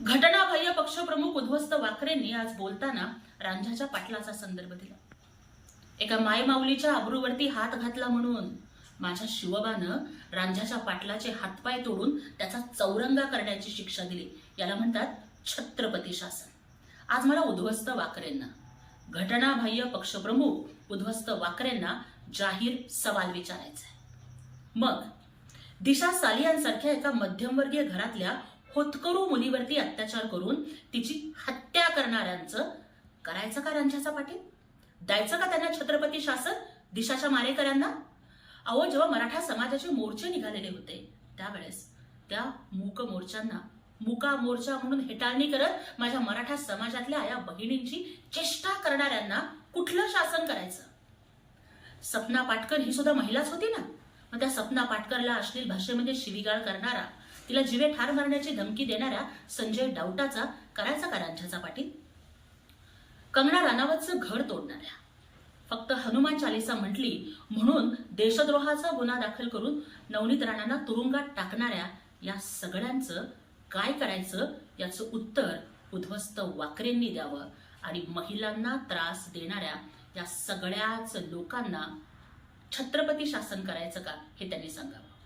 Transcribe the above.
घटनाबाह्य पक्षप्रमुख उद्ध्वस्त वाकरेंनी आज बोलताना रांझाच्या पाटलाचा संदर्भ दिला. एका मायमाऊलीच्या अब्रूवरती हात घातला म्हणून माझ्या शिवबानं रांझाच्या पाटलाचे हातपाय तोडून त्याचा चौरंगा करण्याची शिक्षा दिली. याला म्हणतात छत्रपती शासन. आज मला उद्ध्वस्त वाकरेंना घटनाबाह्य पक्षप्रमुख उद्ध्वस्त वाकरेंना जाहीर सवाल विचारायचा आहे मग दिशा सालियांसारख्या एका मध्यमवर्गीय घरातल्या होतकरू मुलीवरती अत्याचार करून तिची हत्या करणाऱ्यांचं करायचं का रांझ्याचा पाटील? द्यायचं का त्यांना छत्रपती शासन दिशाच्या मारेकऱ्यांना? अहो जेव्हा मराठा समाजाचे मोर्चे निघालेले होते त्यावेळेस त्या मूक मोर्चांना मुका मोर्चा म्हणून हेटाळणी करत माझ्या मराठा समाजातल्या या बहिणींची चेष्टा करणाऱ्यांना कुठलं शासन करायचं? सपना पाटकर ही सुद्धा महिलाच होती ना? मग त्या सपना पाटकरला अश्लील भाषेमध्ये शिवीगाळ करणारा तिला जिवे ठार मारण्याची धमकी देणाऱ्या संजय डाऊटाचा करायचा का राज्याचा पाटील. कंगना राणावतचं घर तोडणाऱ्या. फक्त हनुमान चालिसा म्हटली म्हणून देशद्रोहाचा गुन्हा दाखल करून नवनीत राणांना तुरुंगात टाकणाऱ्या या सगळ्यांचं काय करायचं याचं उत्तर उद्ध्वस्त वाकरेंनी द्यावं आणि महिलांना त्रास देणाऱ्या या सगळ्याच लोकांना छत्रपती शासन करायचं का? हे त्यांनी सांगावं.